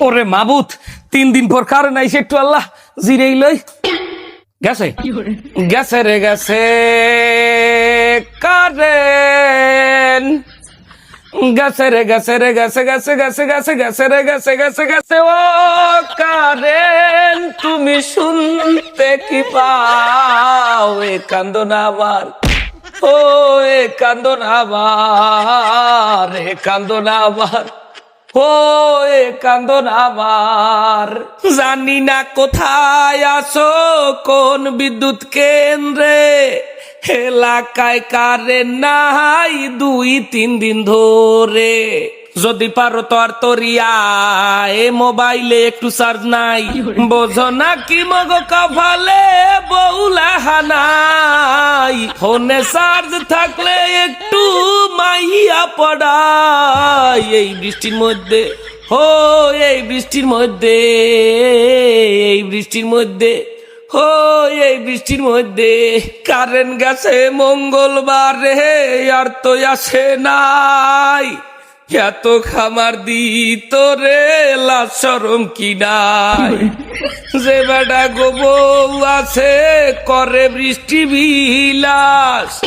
ওরে মাবুত তিন দিন পর কারণ আইসে একটু আল্লাহ? জিরেই লই। গেছে? গেছে রে গেছে। কারেন গেছে রে গেছে রে গেছে গেছে গেছে গেছে গেছে রে গেছে গেছে গেছে। ও কারেন তুমি শুনতে কি পাও? এ কান্দন আবার। ও এ কান্দন আবার এ কান্দন আবার। ও কান্দন আমার। জানি না কোথায় আসো কোন বিদ্যুৎ কেন্দ্রে। এলাকায় কারেন্ট নাই দুই তিন দিন ধরে। যদি পারো তো আর তোরিয়া এ মোবাইলে একটু চার্জ নাই। বোঝো না কি মগ কপালে বউলা হানাই ফোনে চার্জ থাকলে একটু পড়াই এই বৃষ্টির মধ্যে, হো, এই বৃষ্টির মধ্যে, এই বৃষ্টির মধ্যে, হো, এই বৃষ্টির মধ্যে, কারেন্ট গেছে মঙ্গলবার রে, আর তো আসে নাই। এত খামার দিত রে লাশরম কি নাই। যে বেটা গো বউ আছে, করে বৃষ্টি বিলাস।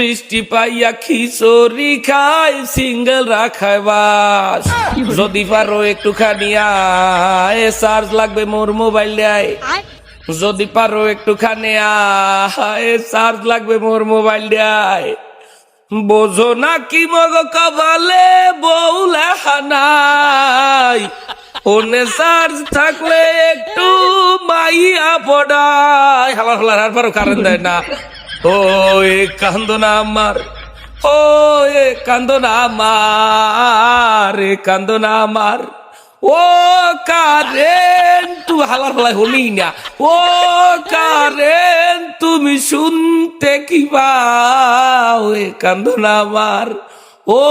বৃষ্টি পাইয়া খিচুড়ি খায় সিঙ্গেল রাখায় বাস। যদি পারো একটুখানি আয় চার্জ লাগবে মোর মোবাইল দেয়। যদি পারো একটুখানি আয় চার্জ লাগবে মোর মোবাইল দেয়। বোঝো না কি মগ কবালে বউলা হানাই ফোনে চার্জ থাকলে একটু মাইয়া পড়ায়। হালার হালার আর পারো কারেন্ট দেয় না। ও এ কান্দ না আমার ও এ কান্দ না আমার, এ কান্দ না আমার। ও কারেন তুই হালার হালাই হলি না। ও কারেন তুমি শুনতে কি পাও? এ কান্দ না আমার, ও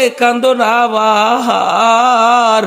এ কান্দ না আমার।